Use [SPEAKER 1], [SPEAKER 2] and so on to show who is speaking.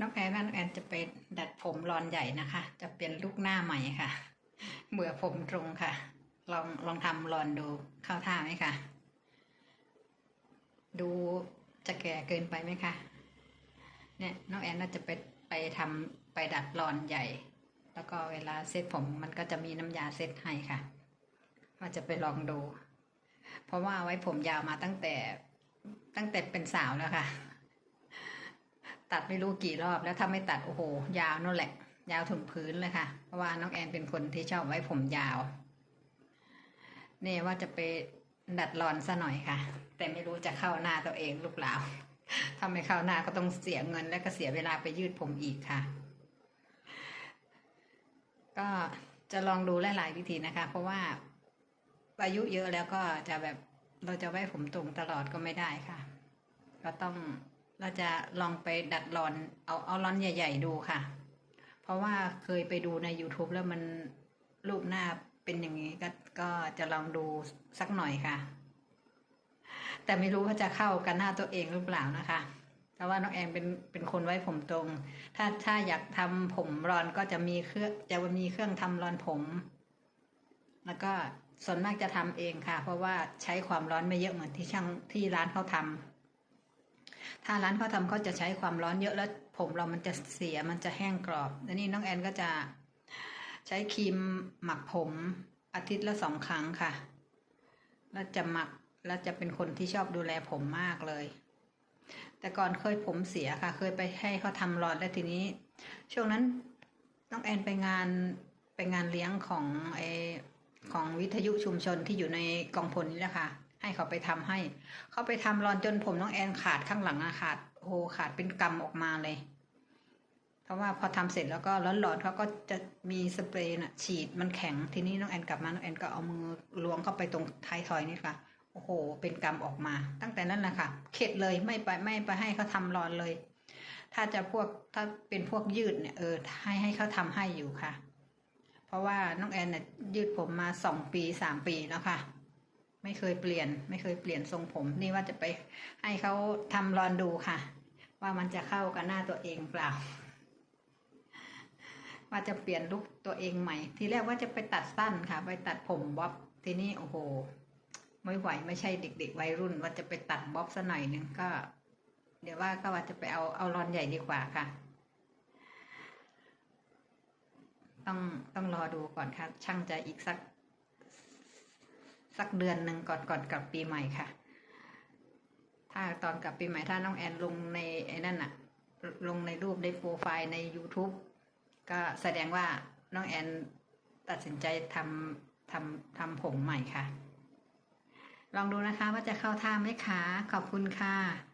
[SPEAKER 1] น้องแอนว่าน้องแอนจะไปดัดผมรอนใหญ่นะคะ จะเป็นลูกหน้าใหม่ค่ะ เบื่อผมตรงค่ะ ลองลองทำรอนดูเข้าท่าไหมคะดูจะแก่เกินไปไหมคะเนี่ยน้องแอนน่าจะไปไปทำไปดัดรอนใหญ่ แล้วก็เวลาเซ็ตผมมันก็จะมีน้ำยาเซ็ตให้ค่ะว่าจะไปลองดู เพราะว่าไว้ผมยาวมาตั้งแต่ตั้งแต่เป็นสาวแล้วค่ะ ตัดไม่รู้กี่รอบแล้วถ้าไม่ตัดโอ้โห ยาวนั่นแหละ ยาวถึงพื้นเลยค่ะ เพราะว่าน้องแอนเป็นคนที่ชอบไว้ผมยาวเนี่ยว่าจะไปดัดรอนซะหน่อยค่ะ แต่ไม่รู้จะเข้าหน้าตัวเองหรือเปล่าถ้าไม่เข้าหน้าก็ต้องเสียเงินและก็เสียเวลาไปยืดผมอีกค่ะ ก็จะลองดูหลาย ๆ วิธีนะคะ เพราะว่าอายุเยอะแล้วก็จะแบบเราจะไว้ผมตรงตลอดก็ไม่ได้ค่ะ ก็ต้อง เราจะลองไปดัดรอนเอาเอารอนใหญ่ ๆ ดูค่ะ เพราะว่าเคยไปดูใน YouTube แล้วมันรูปหน้าเป็นอย่างนี้ก็ก็จะลองดูสักหน่อยค่ะ แต่ไม่รู้ว่าจะเข้ากันหน้าตัวเองหรือเปล่านะคะเพราะว่าน้องแอนเป็นเป็นคนไว้ผมตรง ถ้าถ้าอยากทำผมรอนก็จะมีเครื่องจะมีเครื่องทำรอนผม แล้วก็ส่วนมากจะทำเองค่ะ เพราะว่าใช้ความร้อนไม่เยอะเหมือนที่ช่างที่ร้านเขาทำ ถ้าร้านเขาทำเขาจะใช้ความร้อนเยอะแล้วผมเรามันจะเสียมันจะแห้งกรอบแล้วนี่น้องแอนก็จะใช้ครีมหมักผมอาทิตย์ละสองครั้งค่ะ แล้วจะหมักแล้วจะเป็นคนที่ชอบดูแลผมมากเลย แต่ก่อนเคยผมเสียค่ะ เคยไปให้เขาทำรอนแล้วทีนี้ ช่วงนั้นน้องแอนไปงานไปงานเลี้ยงของไอของวิทยุชุมชนที่อยู่ในกองพลนี่แหละค่ะ ให้เขาไปทำให้ เขาไปทำรอนจนผมน้องแอนขาดข้างหลังอะขาดโอ้โหขาดเป็นกำออกมาเลย เพราะว่าพอทำเสร็จแล้วก็ร้อนๆเขาก็จะมีสเปรย์น่ะ ฉีดมันแข็งทีนี้น้องแอนกลับมาน้องแอนก็เอามือล้วงเข้าไปตรงท้ายทอยนี่ค่ะโอ้โห เป็นกรรมออกมา ตั้งแต่นั้นแหละค่ะ เข็ดเลยไม่ไปไม่ไปให้เขาทำรอนเลย ถ้าจะพวกถ้าเป็นพวกยืดเนี่ยเออให้ให้เขาทำให้อยู่ค่ะ เพราะว่าน้องแอนเนี่ยยืดผมมาสองปีสามปีแล้วค่ะ ไม่เคยเปลี่ยน ไม่เคยเปลี่ยนทรงผม นี่ว่าจะไปให้เขาทำรอนดูค่ะ ว่ามันจะเข้ากับหน้าตัวเองเปล่า ว่าจะเปลี่ยนลุคตัวเองใหม่ ทีแรกว่าจะไปตัดสั้นค่ะ ไปตัดผมบ๊อบทีนี้โอ้โหไม่ไหวไม่ใช่เด็ก ๆ วัยรุ่น ว่าจะไปตัดบ๊อบซะหน่อยหนึ่งก็ เดี๋ยวว่าก็ว่าจะไปเอาเอารอนใหญ่ดีกว่าค่ะ ต้องต้องรอดูก่อนค่ะ ช่างจะอีกสัก สักเดือนหนึ่งก่อนก่อนกลับปีใหม่ค่ะ ถ้าตอนกลับปีใหม่ถ้าน้องแอนลงในไอ้นั่นอะลงในรูปในโปรไฟล์ใน YouTube ก็แสดงว่าน้องแอนตัดสินใจทำทำทำผมใหม่ค่ะ ลองดูนะคะว่าจะเข้าท่าไหมคะ ขอบคุณค่ะ